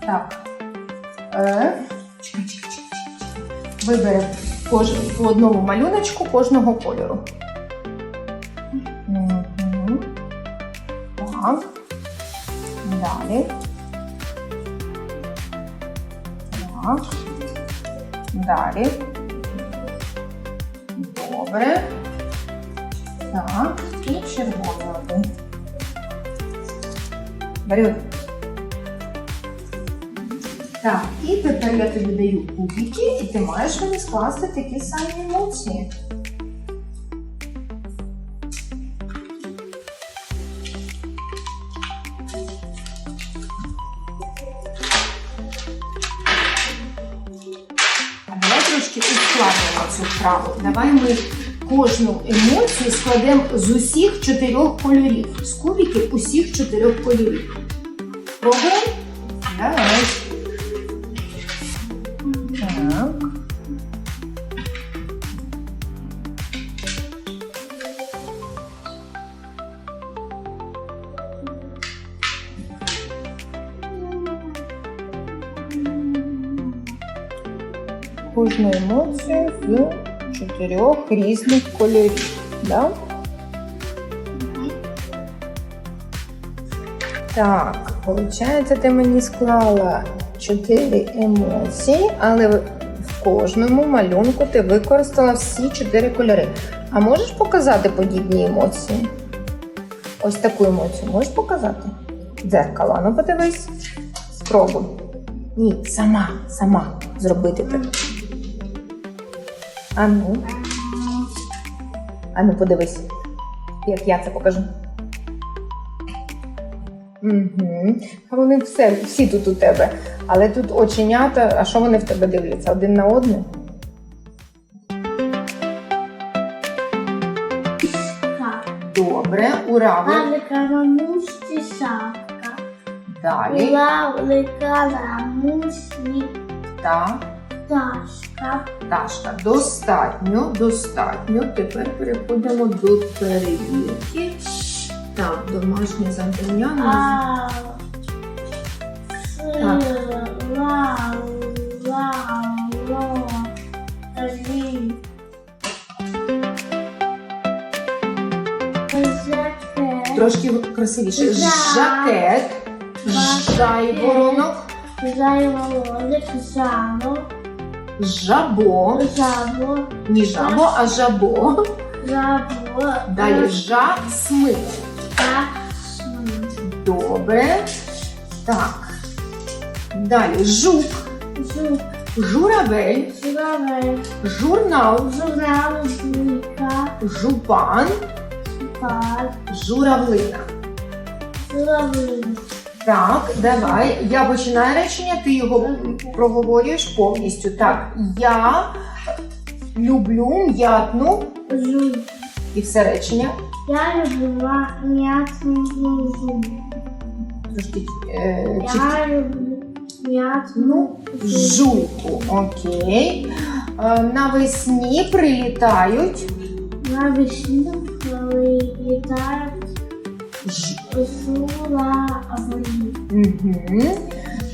Так. Е. Чекай, чекай, по одному малюночку кожного кольору. Так. Далі. Так. Далі. Добре. Так. І червоний один. Бери. Так, і тепер я тобі даю кубики, і ти маєш мені скласти такі самі емоції. Давай трошки ускладнимо цю вправу. Давай ми кожну емоцію складемо з усіх чотирьох кольорів. З кубиків усіх чотирьох кольорів. Чотирьох різних кольорів. Да? Так, виходить, ти мені склала чотири емоції, але в кожному малюнку ти використала всі чотири кольори. А можеш показати подібні емоції? Ось таку емоцію можеш показати? Дзеркало, ну подивись. Спробуй. Ні, сама, сама зробити так. А ну. А ну подивись, як я це покажу. Угу. А вони все, всі тут у тебе. Але тут оченята, а що вони в тебе дивляться? Один на одне? Добре, ура! Лавлика рамушки шапка. Далі. Лавлика рамушки Так. Пташка. Дашка, достатньо, достатньо. Тепер переходимо до перевірки. Так, домашнє завдання. А. Так. Ла. Трошки красивіше. Жакет, жайворонок, Зайволодик, жаво, жабо. жабо, Не жабо, а жабо. жабо, Далі жасмин. так, Добре. Так. Далі жук, жук, журавель, журавель, журнал, журнал, жуйка, жупан, пар, журавлина. журавлин, Так, давай. Я починаю речення, ти його проговорюєш повністю. Так, я люблю м'ятну і все речення. Я люблю м'ятну жуй. Трошки е, чіт- Я люблю м'ятну жуйку. Окей. Е, навесні прилітають. Навесні, коли літають Ж... журавлі. Угу.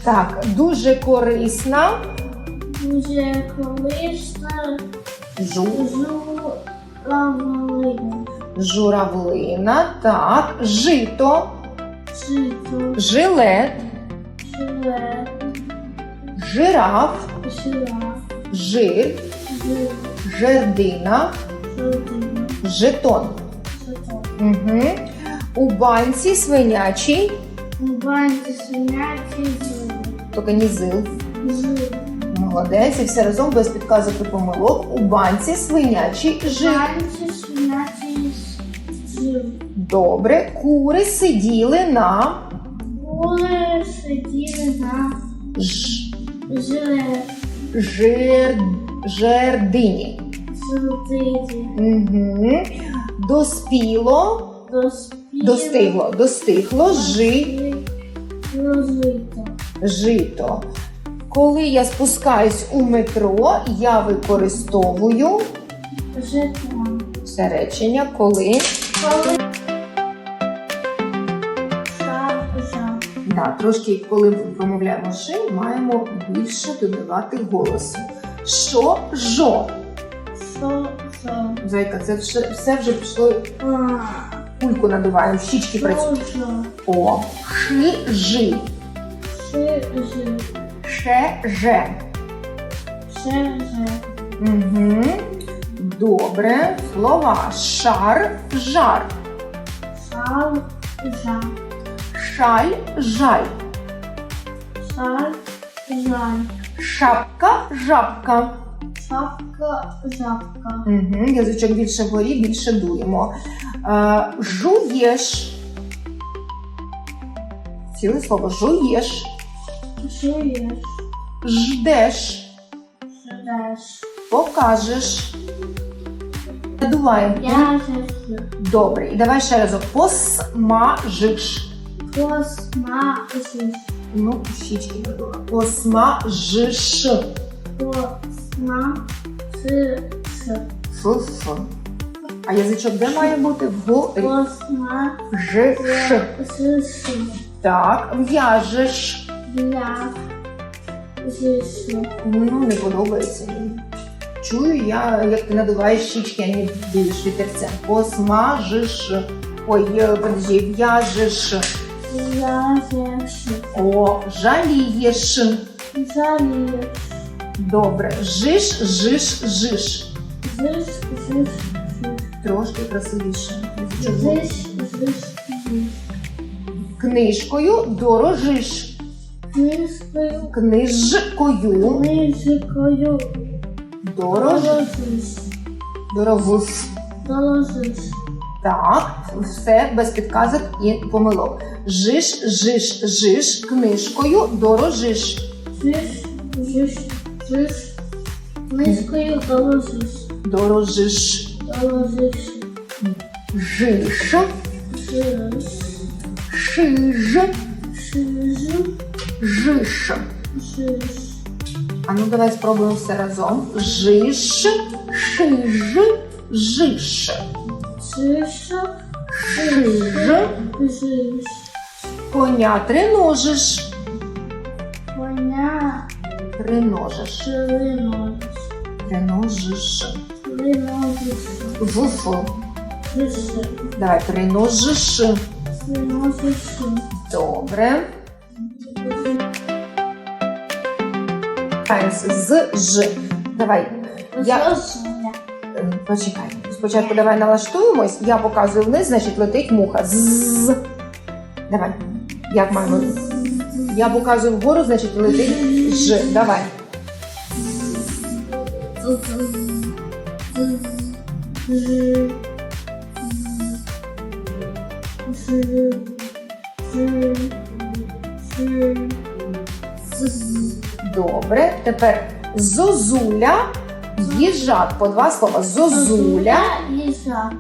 Так, дуже корисна. Дуже колишна Жу... журавлина. Журавлина. Так, жито, Жито, жилет, жилет, жираф, жираф, жир, жир, жердина, жирдина, жетон. жито. Угу. У банці свинячий, У банці свиняті жир. тільки не зил. Жир. Молодець, і все разом без підказок і помилок. У банці свинячий У банці свиняті жир. Добре, кури сиділи на Були сиділи на ж... жир. жир... жердині. Жирдині. Угу. Доспіло, Доспіло. Достигло, достигло жи... Розито. жито. Коли я спускаюсь у метро, я використовую Жетон. все речення, коли Коли. Да, трошки, коли ми промовляємо ши, маємо більше додавати голосу. Що жо? Що, що? Зайка, це все вже пішло. А, Кульку надуваємо, щічки працюють. О, ши, жи, Ши, жи. ше, же. Ше, же. Угу. Добре. Слова шар, жар, Шал, жа. шаль, жаль, Шаль, жаль. шапка, жабка. Шапка, жабка. Угу. Язичок більше вгорі, більше дуємо. Е, жуєш. Ціле слово жуєш, Жуєш, ждеш, ждеш. покажеш. Надуваємо. В'яжеш, Добре. І давай ще разок. Посмажиш. посмажиш. Ну, щічки надула. Посмажиш. Посмажиш. Фу-фу. А язичок де має бути? Вгорі. Посмажиш. Жиш. Так, в'яжеш. В'яжеш. Ну, не подобається мені. Чую я, як ти надуваєш щічки, а не дуєш вітерцем. Посмажиш. Ой, е, подожди, в'яжеш. В'яжеш. О, жалієш. Жалієш. Добре. Жиш, жиш, жиш. Жиш, жиш, Трошки красивіше. жиш. Жиш, жиш, жиш. Книжкою дорожиш. Книжкою, Книжкою книжкою дорож... доложиш. дорогус. Доложиш. Так, все без підказок і помилок. Жиш, жиш, жиш, книжкою дорожиш. Жиш, жиш, жиш. Книжкою доложиш. Дорожиш. Доложиш. Жиш, Жиш. шиж, Шиж. жиш. Жиш. А ну давай спробуємо все разом. Жиш, шиж, жиш. Шиш. Шиж. Жиш. Коня триножиш. Триножиш. Триножиш. Триножиш. Вуфу. Давай, триножиш. Триножиш. Добре. З, з, ж. Давай, Я- почекай. Спочатку давай налаштуємось. Я показую вниз, значить летить муха. З. Давай. Як маємо? Я показую вгору, значить летить ж. Давай. Добре. Тепер зозуля. Їжак. По два слова. Зозуля. Їжак.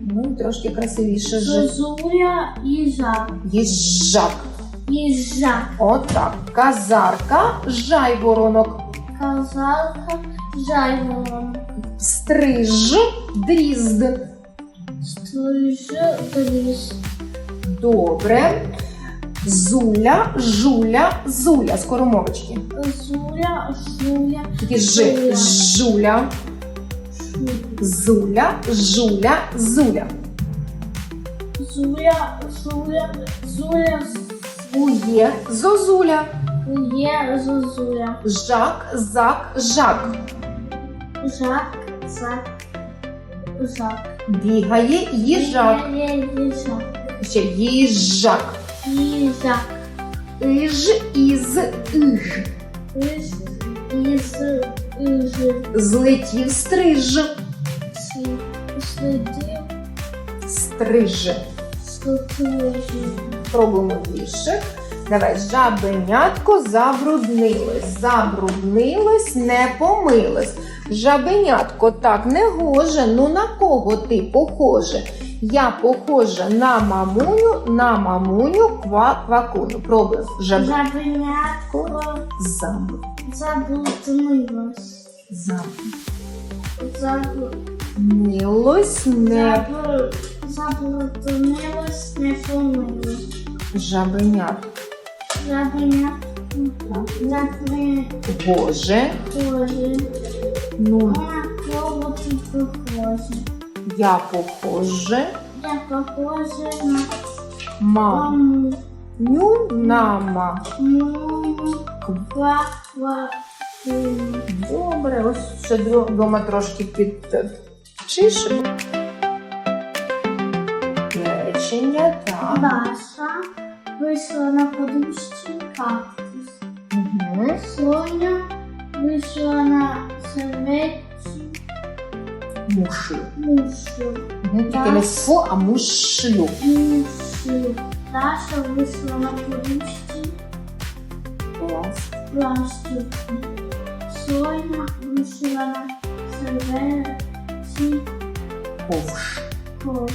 Ну, трошки красивіше. Зозуля, їжак. Їжак. Їжак. Отак. Казарка. Жайворонок. Казалка, жайворон. Стриж. Дрізд. Стриж, дріз. Добре. Зуля, жуля, зуля. Скоромовочки. Зуля, жуля, Такі ж. Жуля. Жуля. Зуля, жуля, зуля. Зуля, зуля, зуля, Ує, зозуля. є зозуля. Жак, зак, жак. Жак, зак, жак. Бігає їжак. Є їжак. Ще їжак. Їжак. Иж із иж. Із, із, із, Злетів стриж. си, слідів, Стриж. Пробуємо віршик. Давай, жабенятко забруднилось. Забруднилось, не помилось. Жабенятко так не гоже. Ну на кого ти похоже? Я похожа на мамуню, на мамуню ква квакуню. Пробуємо. Жаб... Жабенятко Заб... заблудилось. Забруднилось, не Забруднилось, не помилось. Жабенятко на три Боже. кожи. Ну, ти похоже? я похоже. Я похоже на Маму маму. на ма. Ква, ква. Добре, ось ще вдома трошки підчишимо. Речення, так. Даша вийшла на подушці кактус. Угу. Соня вийшла на серветці Мушлю. мушу. Угу. Тільки не фу, а мушлю. Мушу. Даша вийшла на подушці Клас. пластику. Соня вийшла на серветці Ковш. ковш.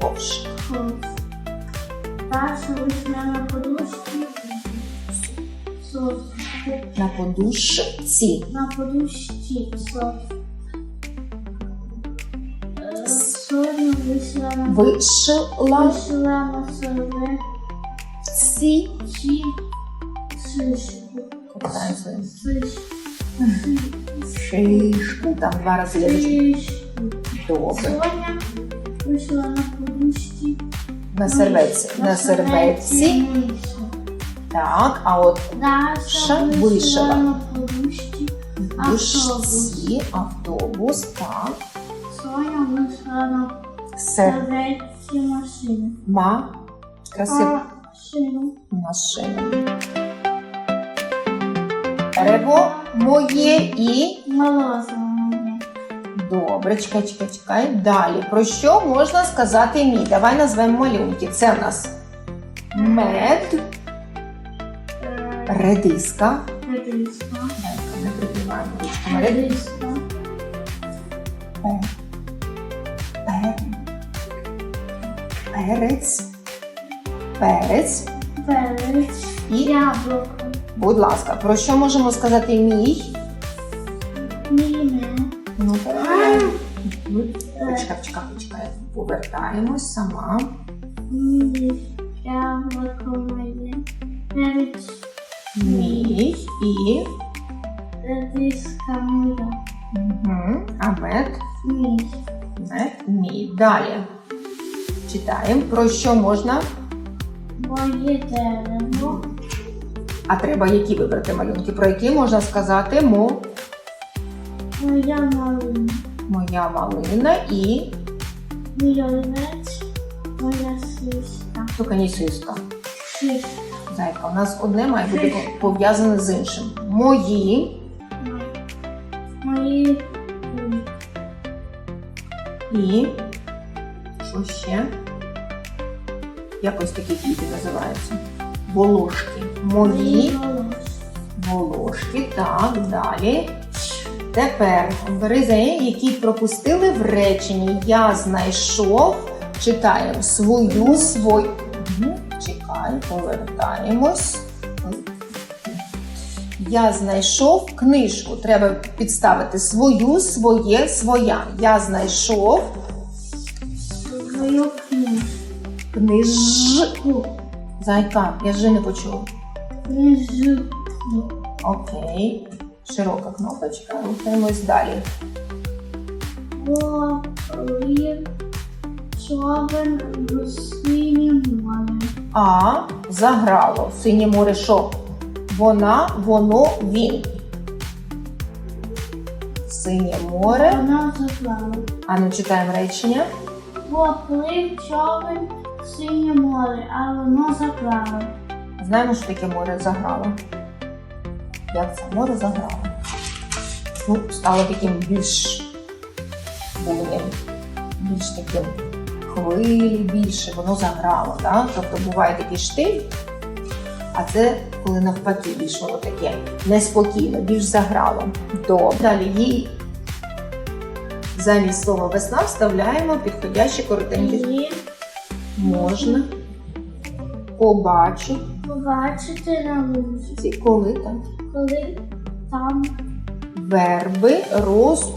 Ковш. ковш. Даша вийшла на подушці соску. На подушці. На подушці соску. Е, Соня вийшла на Вишила вийшла на ці. шишку. Показуємо. Шишку. Шишку. Там два рази. Шишку. Добре. Соня вийшла на подушці. На серветці. На серветці. Так, а от Ша вишила. душці автобус. Так. Соня вийшла на серветці машини. Ма. Красиво. Машину. Машина. Дерево моє і. Морозиво моє. Добре, чекай, чекай, чекай. Далі. Про що можна сказати мій? Давай назвемо малюнки. Це в нас мед, редиска. Редиска. Не прибиваємо ручками. Редиска. пе- пе- Перець. Перець. Перець. І, Яблуко. будь ласка, про що можемо сказати мій? Міне. Ну. Почекай, почекай, почекай. Повертаємось сама. Мій. І. Угу. А. Мій. Мій. Далі. Читаємо, про що можна. Моє дерево. А треба які вибрати малюнки? Про які можна сказати мо, Моя малина. моя малина і Мій олівець. Моя сиська. туканісиска. Сиська. Зайка, у нас одне має бути пов'язане з іншим. Мої Мої і. Що ще? Якось такі квіти називаються. Волошки. Мої волосся. волошки. Так, далі. Тепер бери за які пропустили в реченні. Я знайшов. Читаємо свою свою. Чекай, повертаємось. Я знайшов книжку. Треба підставити свою, своє, своя. Я знайшов Свою книжку. книжку. Зайка, я ж не почув. Книжку. Окей. Широка кнопочка. Рухаємось далі. Поплив човен в синє море. А заграло. Синє море що? Вона, воно, він. Синє море. Вона заплала. А ну читаємо речення. Поплив човен в синє море, а воно заплало. Знаємо, що таке море заграло. Як це море заграло? Ну, стало таким більш буйним, більш таким хвилі більше, воно заграло. Так? Тобто буває такий штиль, а це коли навпаки більш воно таке неспокійно, більш заграло. Добре. Далі їй замість слова весна вставляємо підходящі коротенькі. І Можна побачити, побачити на вулиці, коли там коли там верби роз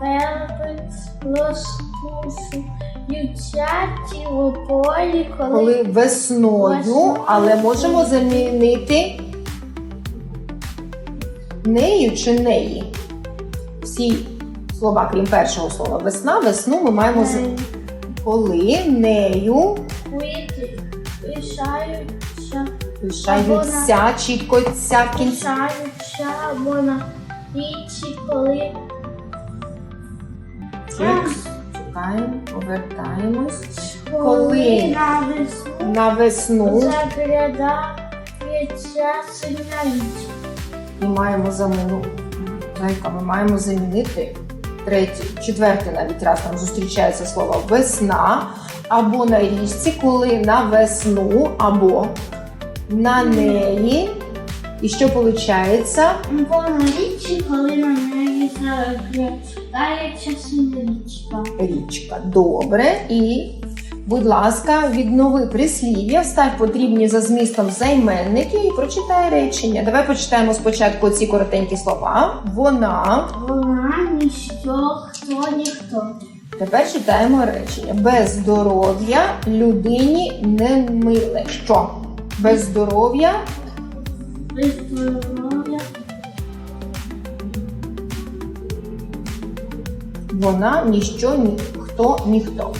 верби розпушуються дівчаті полі, коли, Коли весною, Весною. але можемо замінити нею чи неї. Всі слова, крім першого слова, весна, весну ми маємо з... Коли нею квіти пишаються, пишаються, чітко ця в кінці. пишаються або річі, коли Текст. Чекаємо, повертаємось. коли на весну На весну заглядається синя річ. ми маємо заміну. Зайка, ми маємо замінити третій, четвертий навіть раз нам зустрічається слово весна або на річці, коли на весну або на неї. І що виходить? Бо на річі, коли на неї заглядається річка. Річка. Добре. І, будь ласка, віднови прислів'я, встав потрібні за змістом займенники і прочитай речення. Давай почитаємо спочатку ці коротенькі слова. Вона. Вона ніщо, хто ніхто. Tепер читаємо речення. Без здоров'я людині не миле. Що? Без здоров'я Без здоров'я вона ніщо, ніхто, ніхто.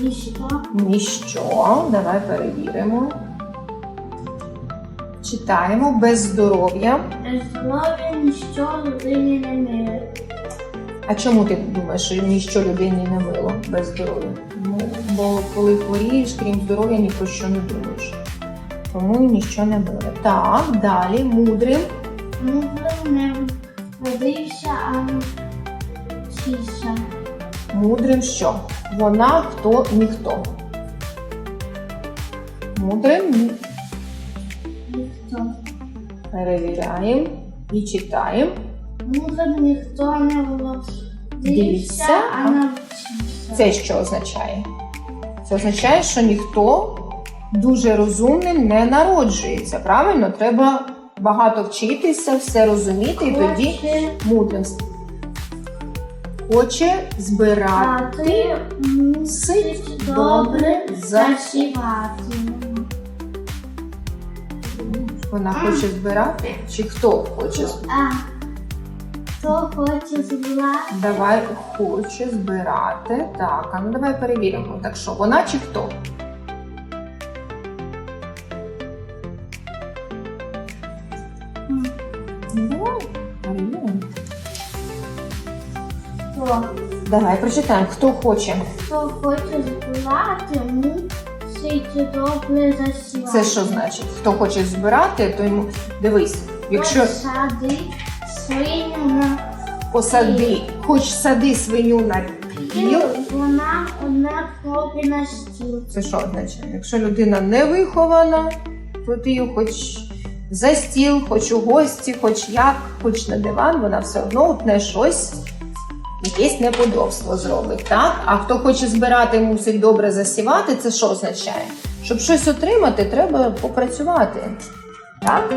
ніщо. Ніщо. Давай перевіримо. Читаємо без здоров'я. Без здоров'я ніщо людині не миле. А чому ти думаєш, що ніщо людині не мило без здоров'я? Ну, бо коли хворієш, крім здоров'я, ні про що не думаєш. Тому ніщо не миле. Так, далі мудрим. Мудрим родився, а навчився. Мудрим що? Вона хто ніхто. Мудрим ні- Ніхто. перевіряємо і читаємо. Мудрим ніхто не а? а навчився. Це що означає? Це означає, що ніхто дуже розумним не народжується. Правильно? Треба багато вчитися, все розуміти, і тоді Хоче мудрим. Хоче збирати. Мусиш добре засівати. Вона хоче збирати? Чи хто хоче збирати? А хто хоче збирати? Давай хоче збирати. Так, а ну давай перевіримо. Так що, вона чи хто? Давай. Прочитаємо, хто хоче. Хто хоче збирати, мусить добре засівати. Це що значить? Хто хоче збирати, то йому дивись, якщо Посади свиню на посади, хоч сади свиню на піл, вона однак робить на стіл. це що означає? Якщо людина не вихована, то ти її хоч за стіл, хоч у гості, хоч як, хоч на диван, вона все одно утне щось, якесь неподобство зробить. Так? А хто хоче збирати, мусить добре засівати, це що означає? Щоб щось отримати, треба попрацювати. Так?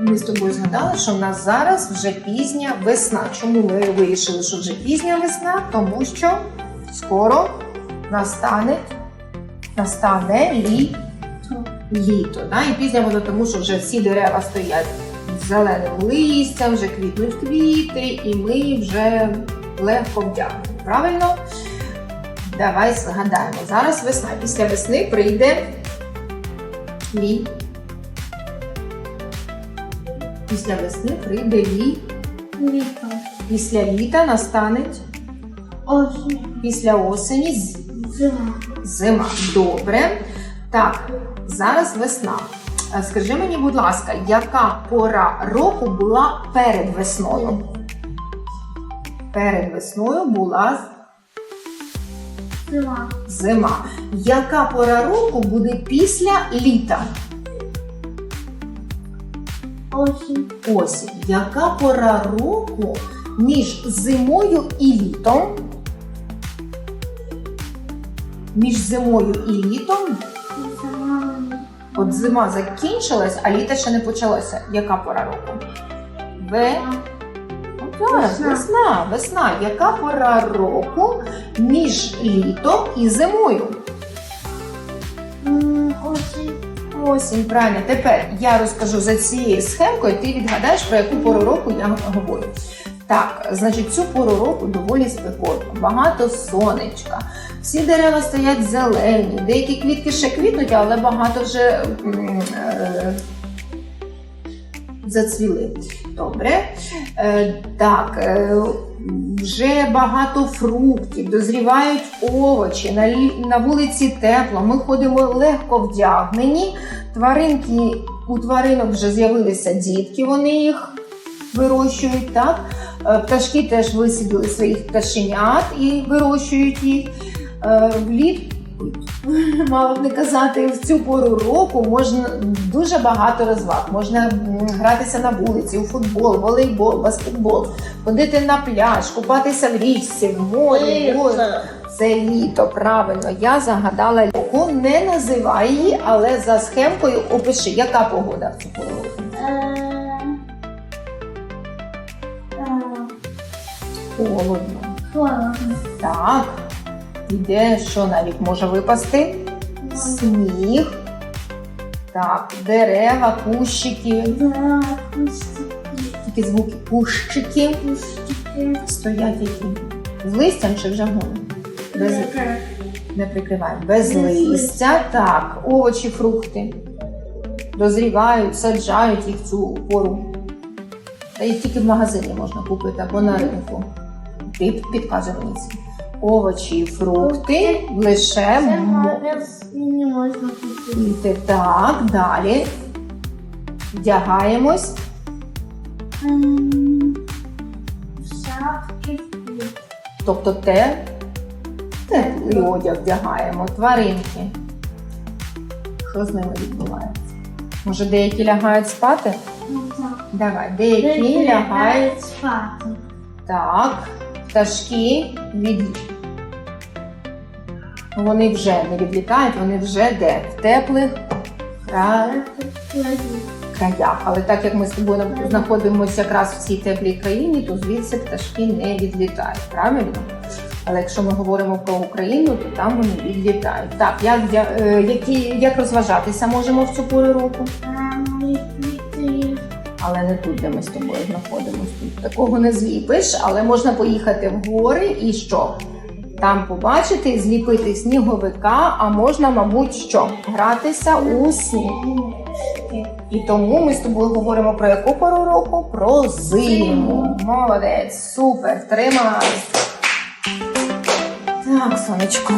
Ми з тобою згадали, що в нас зараз вже пізня весна. Чому ми вирішили, що вже пізня весна? Тому що скоро настане, настане лі, літо. Да? І пізня воно тому, що вже всі дерева стоять з зеленим листям, вже квітнуть квіти, і ми вже легко вдягнемо. Правильно? Давай згадаємо. Зараз весна. Після весни прийде лі. Після весни прийде лі. Літо. Після літа настане Осінь. після осені з- Зима. зима. Добре. Так, зараз весна. Е, Скажи мені, будь ласка, яка пора року була перед весною? Перед весною була Зима. зима. Яка пора року буде після літа? Осінь. Осінь. Яка пора року між зимою і літом? Між зимою і літом. От зима закінчилась, а літо ще не почалося. Яка пора року? В... Так, Весна. весна, весна. Яка пора року між літом і зимою? Осінь. Осінь, правильно. Тепер я розкажу за цією схемкою, ти відгадаєш, про яку пору року я говорю. Так, значить, цю пору року доволі спекотно, багато сонечка. Всі дерева стоять зелені, деякі квітки ще квітнуть, але багато вже е, зацвіли. Добре. Е, так, е, вже багато фруктів, дозрівають овочі, на, на вулиці тепло. Ми ходимо легко вдягнені. Тваринки, у тваринок вже з'явилися дітки, вони їх вирощують. Так? Е, Пташки теж висиділи своїх пташенят і вирощують їх. Е, Влітку, мало б не казати, в цю пору року можна дуже багато розваг. Можна гратися на вулиці, у футбол, волейбол, баскетбол, ходити на пляж, купатися в річці, в морі. в. Це літо, правильно. Я загадала року. Не називай її, але за схемкою опиши, яка погода в цю пору року. Холодно. Холодно. Так. Іде, що навіть може випасти? Сніг. Так, дерева, кущики. Да, кустики, Тільки звуки кущики кустики. стоять які. З листям чи вже голим? Без, не прикриваємо. Без, Без листя. Так, овочі, фрукти. Дозрівають, саджають їх цю пору. Та їх тільки в магазині можна купити або на ринку. Під, підказує. Овочі фрукти лише не можна купити. Так, далі. Вдягаємось. Шапки. Тобто те, теплий одяг вдягаємо, тваринки. Що з ними відбувається? Може, деякі лягають спати? Ну, так. Давай, деякі лягають. спати. Так, пташки від. Вони вже не відлітають, вони вже де? В теплих кра- краях. Але так як ми з тобою знаходимося якраз в цій теплій країні, то звідси пташки не відлітають. Правильно? Але якщо ми говоримо про Україну, то там вони відлітають. Так, як, е, які, як розважатися можемо в цю пору року? Але не тут, де ми з тобою знаходимося. Тут такого не зліпиш, але можна поїхати в гори і що? Там побачити, зліпити сніговика, а можна, мабуть, що? Гратися у сніг. І тому ми з тобою говоримо про яку пору року? Про зиму. Молодець, супер, тримай. Так, сонечко.